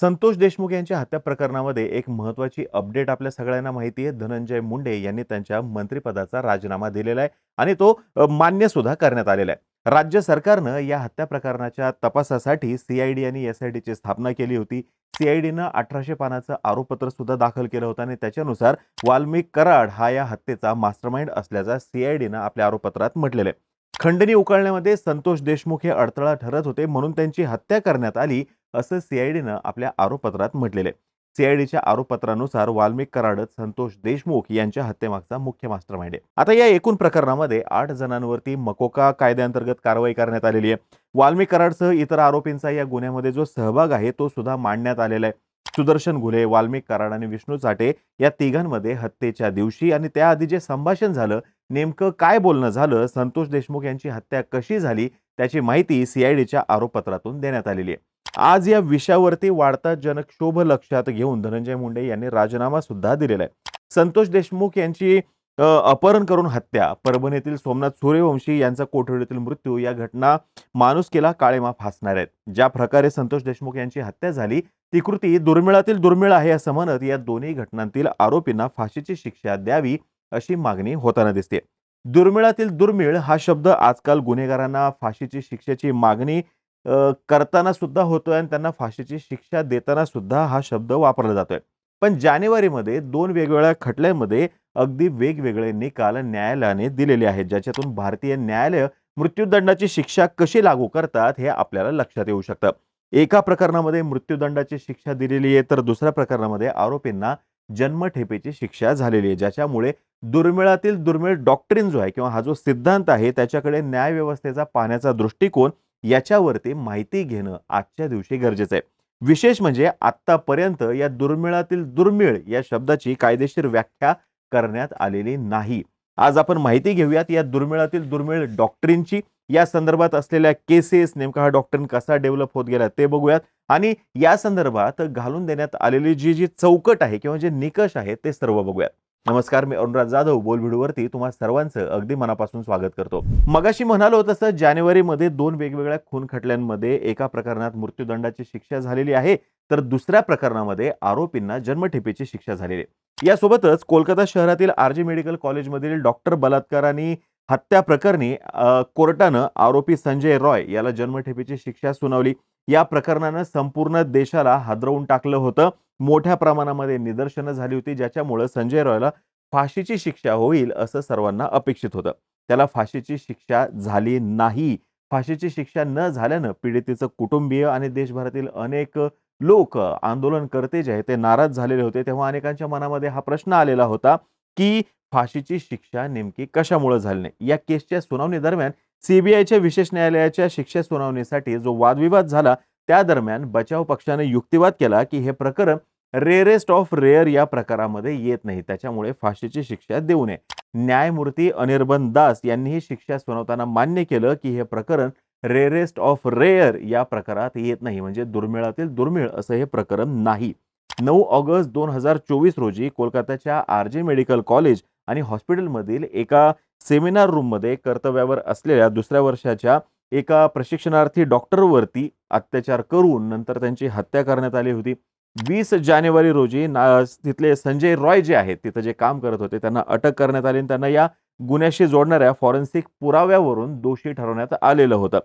संतोष देशमुख यांच्या हत्या प्रकरणामध्ये एक महत्वाची अपडेट आपल्या सगळ्यांना माहिती आहे. धनंजय मुंडे यांनी त्यांच्या मंत्रिपदाचा राजीनामा दिलेला आहे आणि तो मान्य सुद्धा करण्यात आलेला आहे. राज्य सरकारनं या हत्या प्रकरणाच्या तपासासाठी सीआयडी आणि एसआयडीची स्थापना केली होती. सीआयडीनं अठराशे पानाचं आरोपपत्र सुद्धा दाखल केलं होतं आणि त्याच्यानुसार वाल्मिक कराड हा या हत्येचा मास्टरमाइंड असल्याचा सीआयडीनं आपल्या आरोपपत्रात म्हटलेलं आहे. खंडणी उकळण्यामध्ये संतोष देशमुख हे अडथळा ठरत होते म्हणून त्यांची हत्या करण्यात आली. असं सीआयडीनं आपल्या आरोपपत्रात म्हटलेलं आहे. सीआयडीच्या आरोपपत्रानुसार वाल्मिक कराडच संतोष देशमुख यांच्या हत्येमागचा मुख्य मास्टर माइंड आहे. आता या एकूण प्रकरणामध्ये आठ जणांवरती मकोका कायद्याअंतर्गत कारवाई करण्यात आलेली आहे. वाल्मिक कराडसह इतर आरोपींचा या गुन्ह्यामध्ये जो सहभाग आहे तो सुद्धा मांडण्यात आलेला आहे. सुदर्शन घुले वाल्मिक कराड आणि विष्णू चाटे या तिघांमध्ये हत्येच्या दिवशी आणि त्याआधी जे संभाषण झालं नेमकं काय बोलणं झालं संतोष देशमुख यांची हत्या कशी झाली त्याची माहिती सीआयडीच्या आरोपपत्रातून देण्यात आलेली आहे. आज या विषयावरती वाढता जनक्षोभ लक्षात घेऊन धनंजय मुंडे यांनी राजीनामा सुद्धा दिलेला आहे. संतोष देशमुख यांची अपहरण करून हत्या परभणीतील सोमनाथ सूर्यवंशी यांचा कोठडीतील मृत्यू या घटना माणुसकीला काळेमा फासणार आहेत. ज्या प्रकारे संतोष देशमुख यांची हत्या झाली ती कृती दुर्मिळातील दुर्मिळ आहे असं म्हणत या दोन्ही घटनांतील आरोपींना फाशीची शिक्षा द्यावी अशी मागणी होताना दिसते. दुर्मिळातील दुर्मिळ हा शब्द आजकाल गुन्हेगारांना फाशीची शिक्षेची मागणी करताना सुद्धा होतोय आणि त्यांना फाशीची शिक्षा देताना सुद्धा हा शब्द वापरला जातोय. पण जानेवारीमध्ये दोन वेगवेगळ्या खटल्यांमध्ये अगदी वेगवेगळे निकाल न्यायालयाने दिलेले आहेत ज्याच्यातून भारतीय न्यायालय मृत्यूदंडाची शिक्षा कशी लागू करतात हे आपल्याला लक्षात येऊ शकतं. एका प्रकरणामध्ये मृत्यूदंडाची शिक्षा दिलेली आहे तर दुसऱ्या प्रकरणामध्ये आरोपींना जन्मठेपेची शिक्षा झालेली आहे ज्याच्यामुळे दुर्मिळातील दुर्मिळ डॉक्टरीन जो आहे किंवा हा जो सिद्धांत आहे त्याच्याकडे न्यायव्यवस्थेचा पाहण्याचा दृष्टिकोन याच्यावरती माहिती घेणं आजच्या दिवशी गरजेचं आहे. विशेष म्हणजे आत्तापर्यंत या दुर्मिळातील दुर्मिळ या शब्दाची कायदेशीर व्याख्या करण्यात आलेली नाही. आज आपण माहिती घेऊयात या दुर्मिळातील दुर्मिळ डॉक्टरींची या संदर्भात असलेल्या केसेस नेमका हा डॉक्टरीन कसा डेव्हलप होत गेला ते बघूयात. आणि या संदर्भात घालून देण्यात आलेली जी जी चौकट आहे किंवा जे निकष आहेत ते सर्व बघूयात. नमस्कार मी अनुराग जाधव. बोलभिडूवरती तुम्हा सर्वांचं अगदी मनापासून स्वागत करतो. मगाशी म्हणालो तसं जानेवारीमध्ये दोन वेगवेगळ्या खून खटल्यांमध्ये एका प्रकरणात मृत्यूदंडाची शिक्षा झालेली आहे तर दुसऱ्या प्रकरणामध्ये आरोपींना जन्मठेपेची शिक्षा झालेली आहे. यासोबतच कोलकाता शहरातील आरजी मेडिकल कॉलेजमधील डॉक्टर बलात्कारांनी हत्या प्रकरणी कोर्टानं आरोपी संजय रॉय याला जन्मठेपेची शिक्षा सुनावली. या प्रकरणानं संपूर्ण देशाला हादरवून टाकलं होतं. मोठ्या प्रमाणामध्ये निदर्शनं झाली होती ज्याच्यामुळं संजय रॉयला फाशीची शिक्षा होईल असं सर्वांना अपेक्षित होतं. त्याला फाशीची शिक्षा झाली नाही. फाशीची शिक्षा न झाल्यानं पीडितेचं कुटुंबीय आणि देशभरातील अनेक लोक आंदोलनकर्ते जे आहेत ते नाराज झालेले होते. तेव्हा अनेकांच्या मनामध्ये हा प्रश्न आलेला होता की फाशीची शिक्षा नेमकी कशामुळे झाली नाही? या केसच्या सुनावणी दरम्यान सीबीआयच्या विशेष न्यायालयाच्या शिक्षा सुनावणीसाठी जो वादविवाद झाला त्या दरम्यान बचाव पक्षाने युक्तिवाद केला की हे प्रकरण रेअरेस्ट ऑफ रेअर या प्रकारामध्ये येत नाही. त्याच्यामुळे फाशीची शिक्षा देऊ नये. न्यायमूर्ती अनिर्बन दास यांनी ही शिक्षा सुनावताना मान्य केलं की हे प्रकरण रेअरेस्ट ऑफ रेअर या प्रकारात येत नाही. म्हणजे दुर्मिळातील दुर्मिळ असं हे प्रकरण नाही. नऊ ऑगस्ट दोन हजार चोवीस रोजी कोलकाताच्या आर जे मेडिकल कॉलेज आणि हॉस्पिटलमधील एका सेमिनार रूममध्ये कर्तव्यावर असलेल्या दुसऱ्या वर्षाच्या एका प्रशिक्षणार्थी डॉक्टरवरती अत्याचार करून नंतर त्यांची हत्या करण्यात आली होती. वीस जानेवारी रोजी ना तिथले संजय रॉय जे आहेत तिथं जे काम करत होते त्यांना अटक करण्यात आली आणि त्यांना या गुन्ह्याशी जोडणाऱ्या फॉरेन्सिक पुराव्यावरून दोषी ठरवण्यात आलेलं होतं.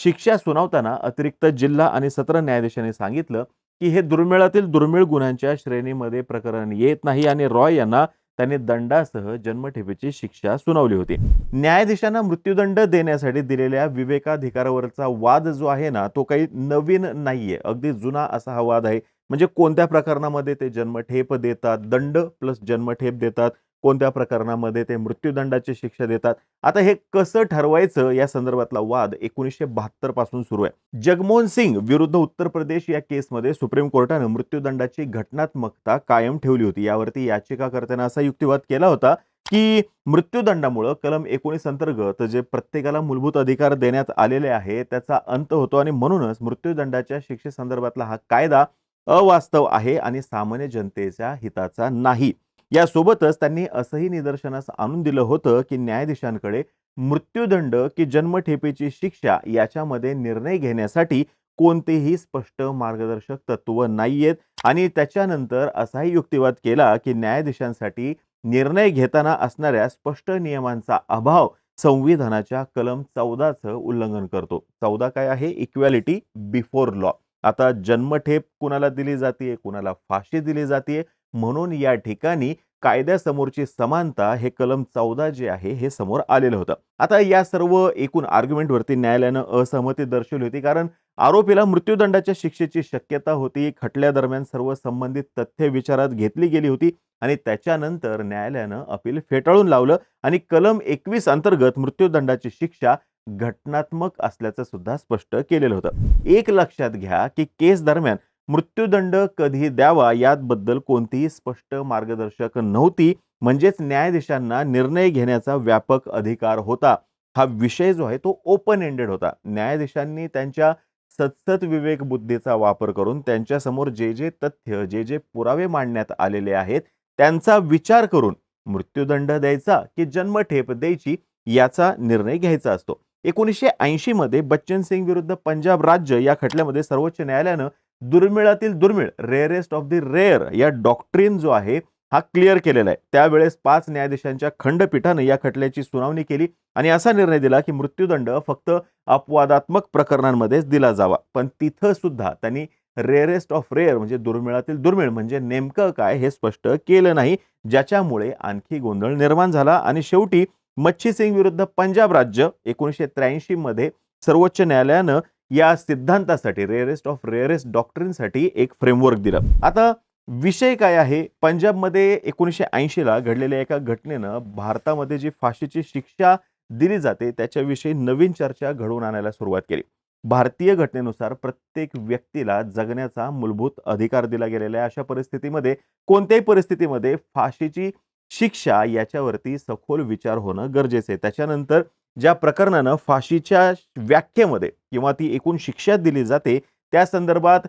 शिक्षा सुनावताना अतिरिक्त जिल्हा आणि सत्र न्यायाधीशांनी सांगितलं की हे दुर्मिळातील दुर्मिळ गुन्ह्यांच्या श्रेणीमध्ये प्रकरण येत नाही आणि रॉय यांना त्यांनी दंडासह जन्मठेपेची शिक्षा सुनावली होती. न्यायाधीशांना मृत्यूदंड देण्यासाठी दिलेल्या विवेकाधिकारावरचा वाद जो आहे ना तो काही नवीन नाहीये. अगदी जुना असा हा वाद आहे. म्हणजे कोणत्या प्रकरणामध्ये ते जन्मठेप देतात? दंड प्लस जन्मठेप देतात. कोणत्या प्रकरणामध्ये ते मृत्यूदंडाची शिक्षा देतात? आता हे कसं ठरवायचं? या संदर्भातला वाद एकोणीसशे बहात्तरपासून सुरू आहे. जगमोहन सिंग विरुद्ध उत्तर प्रदेश या केसमध्ये सुप्रीम कोर्टानं मृत्यूदंडाची घटनात्मकता कायम ठेवली होती. यावरती याचिकाकर्त्यानं असा युक्तिवाद केला होता की मृत्यूदंडामुळं कलम एकोणीस अंतर्गत जे प्रत्येकाला मूलभूत अधिकार देण्यात आलेले आहे त्याचा अंत होतो आणि म्हणूनच मृत्यूदंडाच्या शिक्षेसंदर्भातला हा कायदा अवास्तव आहे आणि सामान्य जनतेच्या हिताचा नाही. यासोबतच त्यांनी असंही निदर्शनास आणून दिलं होतं की न्यायाधीशांकडे मृत्यूदंड की जन्मठेपेची शिक्षा याच्यामध्ये निर्णय घेण्यासाठी कोणतेही स्पष्ट मार्गदर्शक तत्व नाहीयेत. आणि त्याच्यानंतर असाही युक्तिवाद केला की न्यायाधीशांसाठी निर्णय घेताना असणाऱ्या स्पष्ट नियमांचा अभाव संविधानाच्या कलम चौदाचं उल्लंघन करतो. चौदा काय आहे? इक्वॅलिटी बिफोर लॉ आता जन्मठेप कुणाला दिली जाते कुणाला फाशी दिली जाते म्हणून या ठिकाणी कायद्यासमोरची समानता हे कलम चौदा जे आहे हे समोर आलेलं होतं. आता या सर्व एकूण आर्ग्युमेंटवरती न्यायालयानं असहमती दर्शवली होती कारण आरोपीला मृत्यूदंडाच्या शिक्षेची शक्यता होती खटल्यादरम्यान सर्व संबंधित तथ्य विचारात घेतली गेली होती आणि त्याच्यानंतर न्यायालयानं अपील फेटाळून लावलं आणि कलम एकवीस अंतर्गत मृत्यूदंडाची शिक्षा घटनात्मक असल्याचं सुद्धा स्पष्ट केलेलं होतं. एक लक्षात घ्या की केस दरम्यान मृत्यूदंड कधी द्यावा याबद्दल कोणतीही स्पष्ट मार्गदर्शक नव्हती. म्हणजेच न्यायाधीशांना निर्णय घेण्याचा व्यापक अधिकार होता. हा विषय जो आहे तो ओपन एंडेड होता. न्यायाधीशांनी त्यांच्या सतसत विवेक बुद्धीचा वापर करून त्यांच्यासमोर जे जे तथ्य जे जे पुरावे मांडण्यात आलेले आहेत त्यांचा विचार करून मृत्यूदंड द्यायचा की जन्मठेप द्यायची याचा निर्णय घ्यायचा असतो. एकोणीसशे ऐंशी मध्ये बच्चन सिंग विरुद्ध पंजाब राज्य या खटल्यामध्ये सर्वोच्च न्यायालयानं दुर्मिळातील दुर्मिळ रेअरेस्ट ऑफ द रेअर या डॉक्ट्रीन जो आहे हा क्लिअर केलेला आहे. त्यावेळेस पाच न्यायाधीशांच्या खंडपीठानं या खटल्याची सुनावणी केली आणि असा निर्णय दिला की मृत्यूदंड फक्त अपवादात्मक प्रकरणांमध्येच दिला जावा. पण तिथं सुद्धा त्यांनी रेअरेस्ट ऑफ रेअर म्हणजे दुर्मिळातील दुर्मिळ म्हणजे नेमकं काय हे स्पष्ट केलं नाही ज्याच्यामुळे आणखी गोंधळ निर्माण झाला आणि शेवटी मच्छी सिंग विरुद्ध पंजाब राज्य एकोणीसशे त्र्याऐंशी मध्ये सर्वोच्च न्यायालयानं या सिद्धांतासाठी रेअरेस्ट ऑफ रेअरेस्ट डॉक्टरीनसाठी एक फ्रेमवर्क दिलं. आता विषय काय आहे? पंजाबमध्ये एकोणीसशे ऐंशीला घडलेल्या एका घटनेनं भारतामध्ये जी फाशीची शिक्षा दिली जाते त्याच्याविषयी नवीन चर्चा घडवून आणायला सुरुवात केली. भारतीय घटनेनुसार प्रत्येक व्यक्तीला जगण्याचा मूलभूत अधिकार दिला गेलेला आहे. अशा परिस्थितीमध्ये कोणत्याही परिस्थितीमध्ये फाशीची शिक्षा याच्यावरती सखोल विचार होणं गरजेचं आहे. त्याच्यानंतर ज्या प्रकरणानं फाशीच्या व्याख्येमध्ये किंवा ती एकूण शिक्षा दिली जाते त्या संदर्भात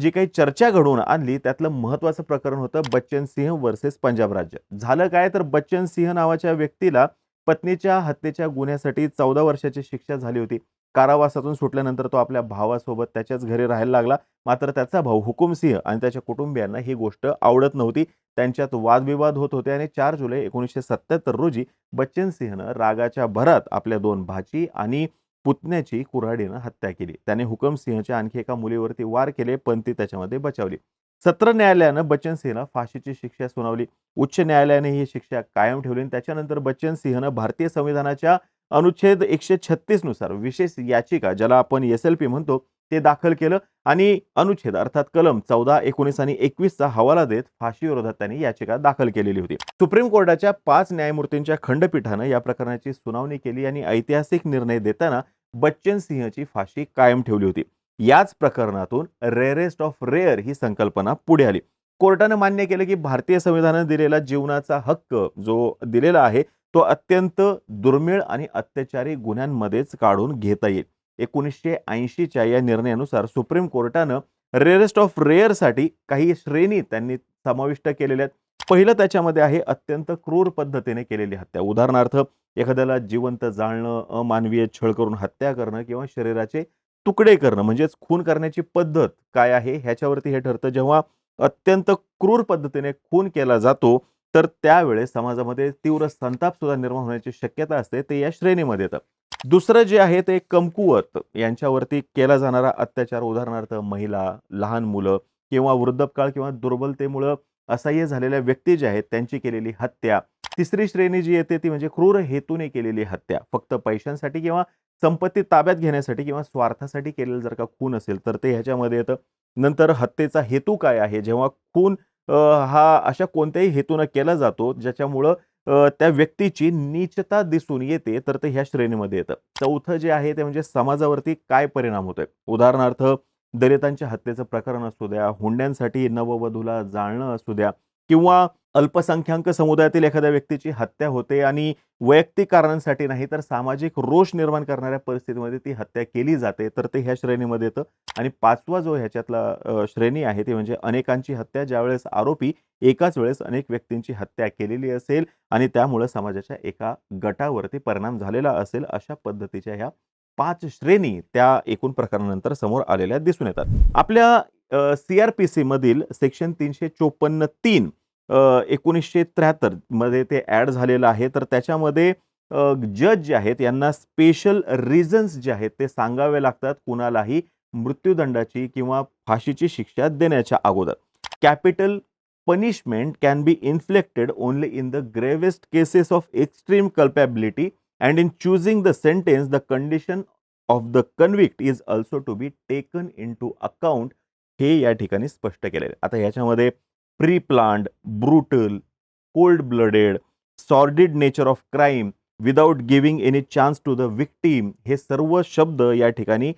जी काही चर्चा घडवून आणली त्यातलं महत्त्वाचं प्रकरण होतं बच्चन सिंह वर्सेस पंजाब राज्य. झालं काय? तर बच्चन सिंह नावाच्या व्यक्तीला पत्नीच्या हत्येच्या गुन्ह्यासाठी चौदा वर्षाची शिक्षा झाली होती. कारावासातून सुटल्यानंतर तो आपल्या भावासोबत त्याच्याच घरी राहायला लागला. मात्र त्याचा भाऊ हुकुमसिंह आणि त्याच्या कुटुंबियांना ही गोष्ट आवडत नव्हती. त्यांच्यात वादविवाद होत होते आणि चार जुलै एकोणीसशे सत्याहत्तर रोजी बच्चन सिंहनं रागाच्या भरात आपल्या दोन भाची आणि पुतण्याची कुऱ्हाडीनं हत्या केली. त्याने हुकमसिंहच्या आणखी एका मुलीवरती वार केले पण ती त्याच्यामध्ये बचावली. सत्र न्यायालयानं बच्चन सिंहला फाशीची शिक्षा सुनावली. उच्च न्यायालयाने ही शिक्षा कायम ठेवली आणि त्याच्यानंतर बच्चन सिंहनं भारतीय संविधानाच्या अनुच्छेद एकशे छत्तीसनुसार विशेष याचिका ज्याला आपण एस एल पी म्हणतो ते दाखल केलं आणि अनुच्छेद अर्थात कलम चौदा एकोणीस आणि एकवीसचा हवाला देत फाशी विरोधात त्यांनी याचिका दाखल केलेली होती. सुप्रीम कोर्टाच्या पाच न्यायमूर्तींच्या खंडपीठानं या प्रकरणाची सुनावणी केली आणि ऐतिहासिक निर्णय देताना बच्चन सिंहची फाशी कायम ठेवली होती. याच प्रकरणातून रेअरेस्ट ऑफ रेअर ही संकल्पना पुढे आली. कोर्टानं मान्य केलं की भारतीय संविधानानं दिलेला जीवनाचा हक्क जो दिलेला आहे तो अत्यंत दुर्मिळ आणि अत्याचारी गुन्ह्यांमध्येच काढून घेता येईल. एकोणीसशे ऐंशीच्या या निर्णयानुसार सुप्रीम कोर्टानं रेअरेस्ट ऑफ रेअरसाठी काही श्रेणी त्यांनी समाविष्ट केलेल्या आहेत. पहिलं त्याच्यामध्ये आहे अत्यंत क्रूर पद्धतीने केलेली हत्या. उदाहरणार्थ एखाद्याला जिवंत जाळणं अमानवीय छळ करून हत्या करणं किंवा शरीराचे तुकडे करणं म्हणजेच खून करण्याची पद्धत काय आहे ह्याच्यावरती हे ठरतं. जेव्हा अत्यंत क्रूर पद्धतीने खून केला जातो तर त्यावेळेस समाजामध्ये तीव्र संताप सुद्धा निर्माण होण्याची शक्यता असते ते या श्रेणीमध्ये येतं. दुसरं जे आहे ते कमकुवत यांच्यावरती केला जाणारा अत्याचार उदाहरणार्थ महिला लहान मुलं किंवा वृद्धकाळ किंवा दुर्बलतेमुळं असह्य झालेल्या व्यक्ती ज्या आहेत त्यांची केलेली हत्या. तिसरी श्रेणी जी येते ती म्हणजे क्रूर हेतूने केलेली हत्या. फक्त पैशांसाठी किंवा संपत्ती ताब्यात घेण्यासाठी किंवा स्वार्थासाठी केलेलं जर का खून असेल तर ते ह्याच्यामध्ये येतं. नंतर हत्येचा हेतू काय आहे? जेव्हा खून हा अशा कोणत्याही हेतूनं केला जातो ज्याच्यामुळं त्या व्यक्तीची नीचता दिसून येते तर ते ह्या श्रेणीमध्ये येतं. चौथं जे आहे ते म्हणजे समाजावरती काय परिणाम होतोय? उदाहरणार्थ दलितांच्या हत्येचं प्रकरण असू द्या हुंड्यांसाठी नववधूला जाळणं असू द्या किंवा अल्पसंख्याक समुदायातील एखाद्या व्यक्तीची हत्या होते आणि वैयक्तिक कारणांसाठी नाही तर सामाजिक रोष निर्माण करणाऱ्या परिस्थितीमध्ये ती हत्या केली जाते. तर ते ह्या श्रेणीमध्ये येतं. आणि पाचवा जो ह्याच्यातला श्रेणी आहे ती म्हणजे अनेकांची हत्या. ज्यावेळेस आरोपी एकाच वेळेस अनेक व्यक्तींची हत्या केलेली असेल आणि त्यामुळे समाजाच्या एका गटावरती परिणाम झालेला असेल अशा पद्धतीच्या ह्या पाच श्रेणी त्या एकूण प्रकरणानंतर समोर आलेल्या दिसून येतात. आपल्या सी आर पी सीमधील सेक्शन तीनशे चोपन्न तीन एकोणीसशे त्र्याहत्तरमध्ये ते ॲड झालेलं आहे. तर त्याच्यामध्ये जज जे आहेत यांना स्पेशल रिझन्स जे आहेत ते सांगावे लागतात कुणालाही मृत्यूदंडाची किंवा फाशीची शिक्षा देण्याच्या अगोदर. Capital punishment can be inflicted only in the gravest cases of extreme culpability and in choosing the sentence the condition of the convict is also to be taken in to account हे या ठिकाणी स्पष्ट केलेले आता ह्याच्यामध्ये pre planned brutal cold blooded sordid nature of crime without giving any chance to the victim हे सर्व शब्द या ठिकाणी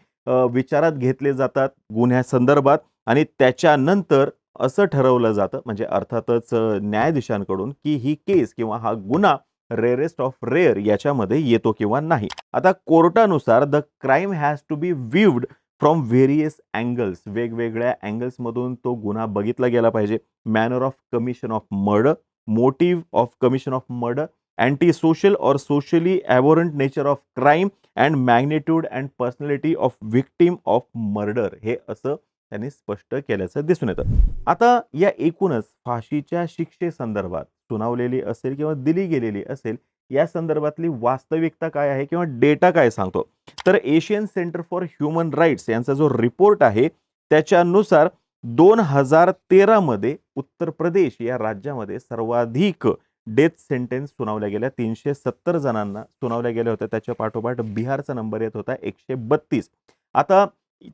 विचारात घेतले जातात गुन्ह्यासंदर्भात आणि त्याच्यानंतर असं ठरवलं जातं म्हणजे अर्थातच न्यायाधीशांकडून की ही केस किंवा हा गुन्हा रेअरेस्ट ऑफ रेअर याच्यामध्ये येतो किंवा नाही. आता कोर्टानुसार the crime has to be viewed from various angles वेगवेगळ्या अँगल्समधून तो गुन्हा बघितला गेला पाहिजे. Manner of commission of murder motive of commission of murder anti social or socially abhorrent nature of crime and magnitude and personality of victim of murder हे असं त्यांनी स्पष्ट केल्याचं दिसून येतं. आता या एकूणच फाशीच्या शिक्षेसंदर्भात सुनावलेली असेल किंवा दिली गेलेली असेल या संदर्भातली वास्तविकता काय आहे किंवा डेटा काय सांगतो? तर Asian centre for human rights यांचा जो रिपोर्ट आहे त्याच्यानुसार दोन हजार तेरामध्ये उत्तर प्रदेश या राज्यामध्ये सर्वाधिक डेथ सेंटेन्स सुनावल्या गेल्या. तीनशे सत्तर जणांना सुनावल्या गेल्या होत्या. त्याच्या पाठोपाठ बिहारचा नंबर येत होता एकशे बत्तीस. आता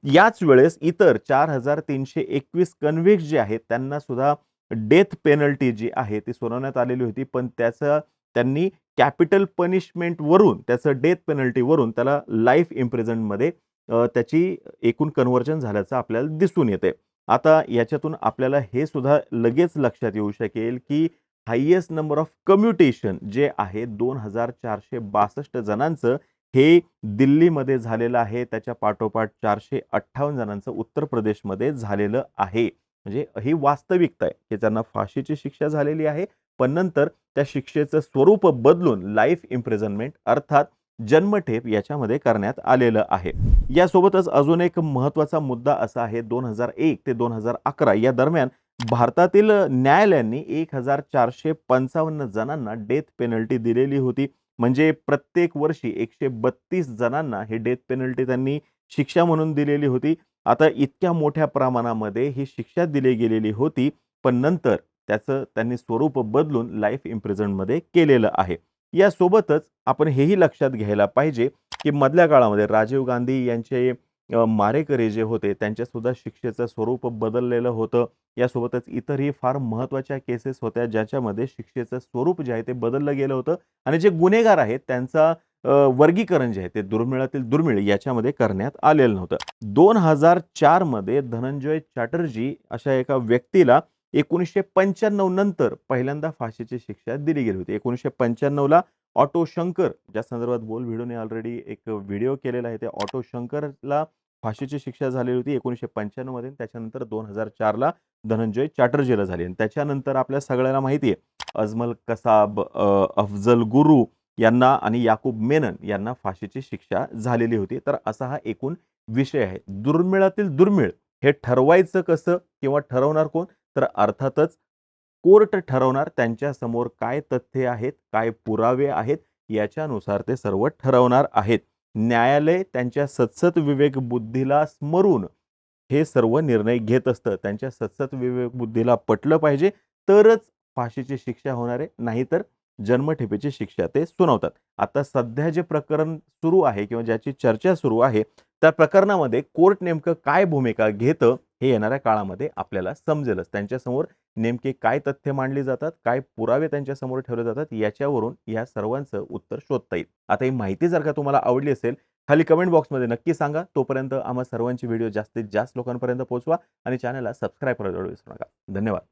याच वेळेस इतर चार हजार तीनशे एकवीस कन्व्हिक्स जे आहेत त्यांना सुद्धा डेथ पेनल्टी जी आहे ती सुनावण्यात आलेली होती. पण त्याचं त्यांनी कॅपिटल पनिशमेंटवरून त्याचं डेथ पेनल्टीवरून त्याला लाईफ इम्प्रिझनमध्ये त्याची एकूण कन्व्हर्जन झाल्याचं आपल्याला दिसून येते आता याच्यातून आपल्याला हे सुद्धा लगेच लक्षात येऊ शकेल की हायेस्ट नंबर ऑफ कम्युटेशन जे आहे दोन हजार चारशे बासष्ट जणांचं हे दिल्लीमध्ये झालेलं आहे. त्याच्या पाठोपाठ चारशे अठ्ठावन्न जणांचं उत्तर प्रदेशमध्ये झालेलं आहे. म्हणजे ही वास्तविकता आहे. की त्यांना फाशीची शिक्षा झालेली आहे. पण नंतर त्या शिक्षेचं स्वरूप बदलून लाईफ इम्प्रेझनमेंट अर्थात जन्मठेप याच्यामध्ये करण्यात आलेलं आहे. यासोबतच अजून एक महत्त्वाचा मुद्दा असा आहे दोन हजार एक ते दोन हजार अकरा या दरम्यान भारतातील न्यायालयांनी एक हजार चारशे पंचावन्न जणांना डेथ पेनल्टी दिलेली होती. म्हणजे प्रत्येक वर्षी एकशे बत्तीस जणांना हे डेथ पेनल्टी त्यांनी शिक्षा म्हणून दिलेली होती. आता इतक्या मोठ्या प्रमाणामध्ये ही शिक्षा दिली गेलेली होती. पण नंतर त्याचं त्यांनी स्वरूप बदलून लाईफ इम्प्रिझनमध्ये केलेलं आहे. यासोबतच आपण हेही लक्षात घ्यायला पाहिजे की मधल्या काळामध्ये राजीव गांधी यांचे मारेकरी जे होते त्यांच्यासुद्धा शिक्षेचं स्वरूप बदललेलं होतं. यासोबतच इतरही फार महत्त्वाच्या केसेस होत्या ज्याच्यामध्ये शिक्षेचं स्वरूप जे आहे ते बदललं गेलं होतं. आणि जे गुन्हेगार आहेत त्यांचा वर्गीकरण जे आहे ते दुर्मिळातील दुर्मिळ याच्यामध्ये करण्यात आलेलं नव्हतं. दोन हजार चारमध्ये धनंजय चॅटर्जी अशा एका व्यक्तीला एकोणीसशे पंच्याण्णव नंतर पहिल्यांदा फाशीची शिक्षा दिली गेली होती. एकोणीसशे पंच्याण्णवला ऑटो शंकर ज्या संदर्भात बोल व्हिडिओने ऑलरेडी एक व्हिडिओ केलेला आहे ते ऑटो शंकरला फाशीची शिक्षा झालेली होती. एकोणीसशे पंच्याण्णवमध्ये त्याच्यानंतर दोन हजार चारला धनंजय चॅटर्जीला झाली. आणि त्याच्यानंतर आपल्या सगळ्यांना माहिती आहे अजमल कसाब अफजल गुरु यांना आणि याकूब मेनन यांना फाशीची शिक्षा झालेली होती. तर असा हा एकूण विषय आहे. दुर्मिळातील दुर्मिळ हे ठरवायचं कसं किंवा ठरवणार कोण? तर अर्थातच कोर्ट ठरवणार त्यांच्यासमोर काय तथ्य आहेत काय पुरावे आहेत याच्यानुसार ते सर्व ठरवणार आहेत. न्यायालय त्यांच्या सत्सत विवेक बुद्धीला स्मरून हे सर्व निर्णय घेत असतं. त्यांच्या सत्सत विवेक बुद्धीला पटलं पाहिजे तरच फाशीची शिक्षा होणार आहे. नाहीतर जन्मठेपेची शिक्षा ते सुनावतात. आता सध्या जे प्रकरण सुरू आहे किंवा ज्याची चर्चा सुरू आहे त्या प्रकरणामध्ये कोर्ट नेमकं काय भूमिका घेतं हे येणाऱ्या काळामध्ये आपल्याला समजेलच. त्यांच्यासमोर नेमके काय तथ्य मांडली जातात काय पुरावे त्यांच्यासमोर ठेवले जातात याच्यावरून या सर्वांचं उत्तर शोधता येईल. आता ही माहिती जर का तुम्हाला आवडली असेल खाली कमेंट बॉक्समध्ये नक्की सांगा. तोपर्यंत आम्हा सर्वांची व्हिडिओ जास्तीत जास्त लोकांपर्यंत पोहोचवा आणि चॅनलला सबस्क्राईब करायला विसरू नका. धन्यवाद.